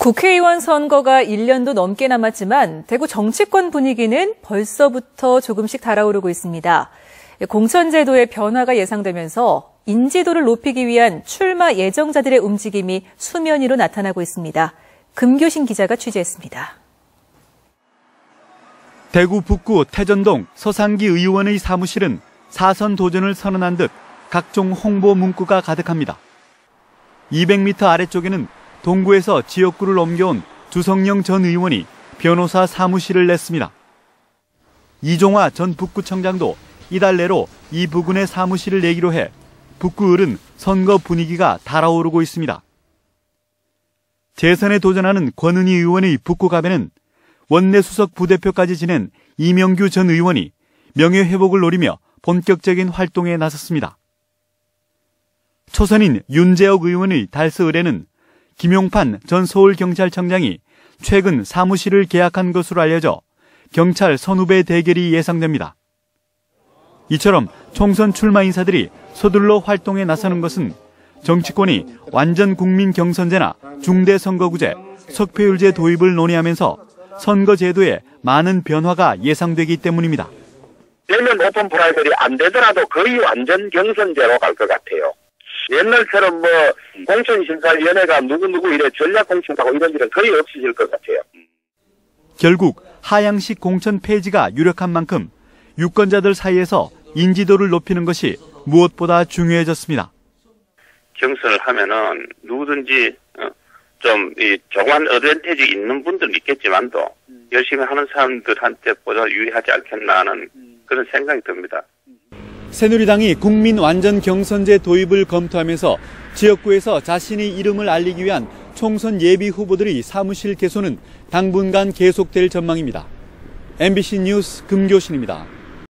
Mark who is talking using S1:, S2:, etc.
S1: 국회의원 선거가 1년도 넘게 남았지만 대구 정치권 분위기는 벌써부터 조금씩 달아오르고 있습니다. 공천제도의 변화가 예상되면서 인지도를 높이기 위한 출마 예정자들의 움직임이 수면 위로 나타나고 있습니다. 금교신 기자가 취재했습니다.
S2: 대구 북구 태전동 서상기 의원의 사무실은 사선 도전을 선언한 듯 각종 홍보 문구가 가득합니다. 200m 아래쪽에는 동구에서 지역구를 옮겨온 주성영 전 의원이 변호사 사무실을 냈습니다. 이종화 전 북구청장도 이달 내로 이 부근에 사무실을 내기로 해 북구을은 선거 분위기가 달아오르고 있습니다. 재선에 도전하는 권은희 의원의 북구갑에는 원내수석 부대표까지 지낸 이명규 전 의원이 명예회복을 노리며 본격적인 활동에 나섰습니다. 초선인 윤재옥 의원의 달서 의뢰는 김용판 전 서울경찰청장이 최근 사무실을 계약한 것으로 알려져 경찰 선후배 대결이 예상됩니다. 이처럼 총선 출마 인사들이 서둘러 활동에 나서는 것은 정치권이 완전 국민 경선제나 중대 선거구제, 석패율제 도입을 논의하면서 선거 제도에 많은 변화가 예상되기 때문입니다.
S3: 되면 오픈 프라이머리 안 되더라도 거의 완전 경선제로 갈 것 같아요. 옛날처럼 뭐 공천심사위원회가 누구누구 이래 전략공천하고 이런 일은 거의 없어질 것 같아요.
S2: 결국 하향식 공천 폐지가 유력한 만큼 유권자들 사이에서 인지도를 높이는 것이 무엇보다 중요해졌습니다.
S4: 경선을 하면은 누구든지 어, 좀이 조그만 어드밴티지 있는 분들은 있겠지만도 열심히 하는 사람들한테 보다 유리하지 않겠나 하는 그런 생각이 듭니다.
S2: 새누리당이 국민 완전 경선제 도입을 검토하면서 지역구에서 자신의 이름을 알리기 위한 총선 예비 후보들의 사무실 개소는 당분간 계속될 전망입니다. MBC 뉴스 금교신입니다.